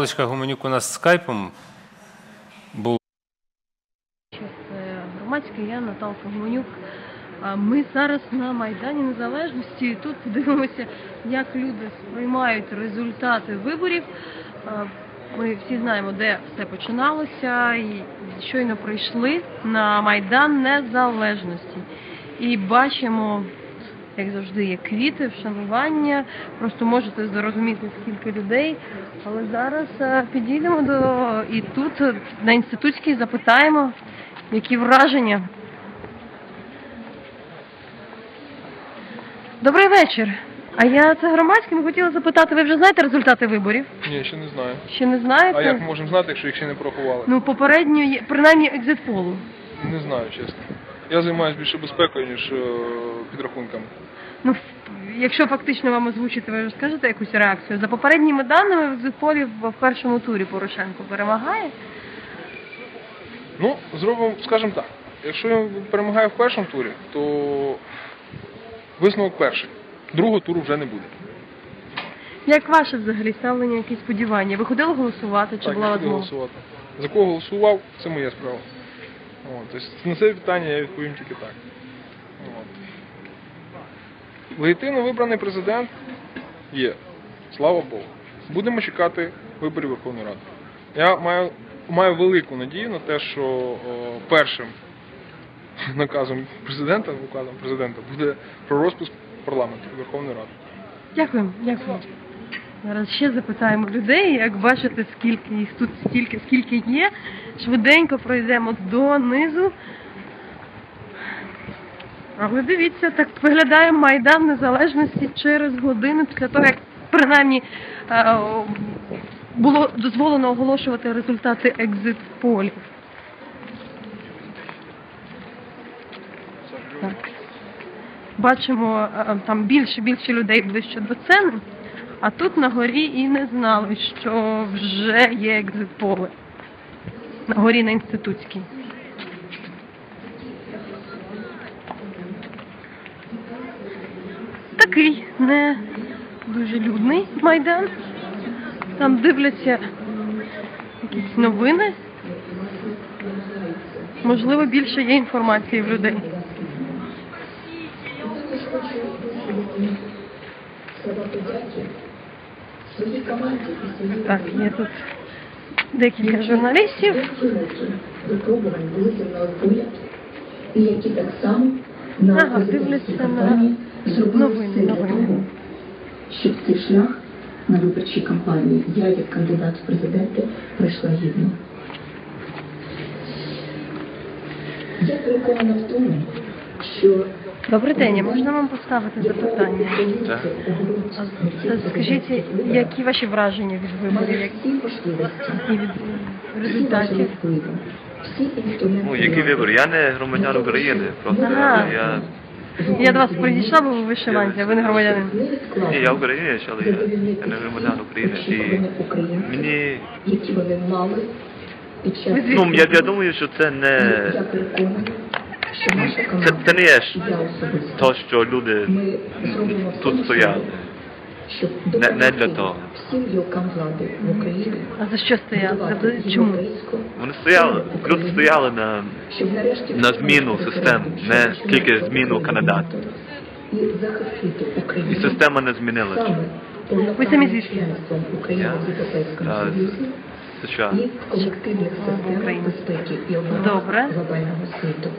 Олечка Гуменюк у нас скайпом був. Це громадська, я Наталка Гуменюк. Ми зараз на Майдані Незалежності тут подивимося, як люди сприймають результати виборів. Ми всі знаємо, де все починалося, і щойно прийшли на Майдан Незалежності. І бачимо, як завжди, є квіти, вшанування. Просто можете зрозуміти, скільки людей. Але зараз е, підійдемо до і тут на інститутській запитаємо, які враження. Добрий вечір. А я це громадське. Ми хотіли запитати, ви вже знаєте результати виборів? Ні, ще не знаю. Ще не знаєте? А як ми можемо знати, якщо їх ще не порахували? Ну, попередньо є, принаймні екзитполу. Не знаю, чесно. Я займаюся більше безпекою, ніж е, підрахунками. Ну, якщо фактично вам озвучити, ви вже скажете якусь реакцію. За попередніми даними в екзитполі в першому турі Порошенко перемагає. Ну, зробимо, скажімо так. Якщо він перемагає в першому турі, то висновок перший. Другого туру вже не буде. Як ваше взагалі ставлення, якісь сподівання? Ви ходили голосувати чи так, була я буду голосувати. За кого голосував, це моя справа. От, на це питання я відповім тільки так. От. Легітимно вибраний президент є. Слава Богу. Будемо чекати виборів Верховної Ради. Я маю, маю велику надію на те, що о, першим наказом президента, указом президента буде про розпуск парламенту Верховної Ради. Дякую, дякую. Зараз ще запитаємо людей, як бачите, скільки їх тут стільки, скільки є. Швиденько пройдемо донизу. Але дивіться, так виглядає Майдан Незалежності через годину після того, як принаймні е, було дозволено оголошувати результати екзит-полів. Бачимо е, там більше більше людей ближче до сцени, а тут на горі і не знали, що вже є екзит-поли. На горі на інститутській. Такий не дуже людний майдан. Там дивляться якісь новини. Можливо, більше є інформації в людей. Так, є тут декілька журналістів. які так само на Ага, дивляться на новини, новини. щоб цей шлях на виборчій кампанії я, як кандидат в президенти, пройшла гідно. Я переконана в тому, що Добрий день, а можна вам поставити запитання? А це Скажіть, які ваші враження від виборів і від результатів? Ну, який вибір? Я не громадян України, просто Ага. я. Я до вас прийшла, бо ви вишиванці, а ви не громадянин. Ні, я українець, але я, я не громадян України. І мені. які вони мали під час Ну, я, я думаю, що це не. Це, це не є ж то, що люди тут стояли. Не, не для того. всім гілкам влади в Україні А за що стояли? Чому? Вони стояли, люди стояли на, на зміну систем, не тільки зміну кандидата. і система не змінилася. Ви самі звідки? Я з США. і колективних систем безпеки і оборони Добре. глобального світу.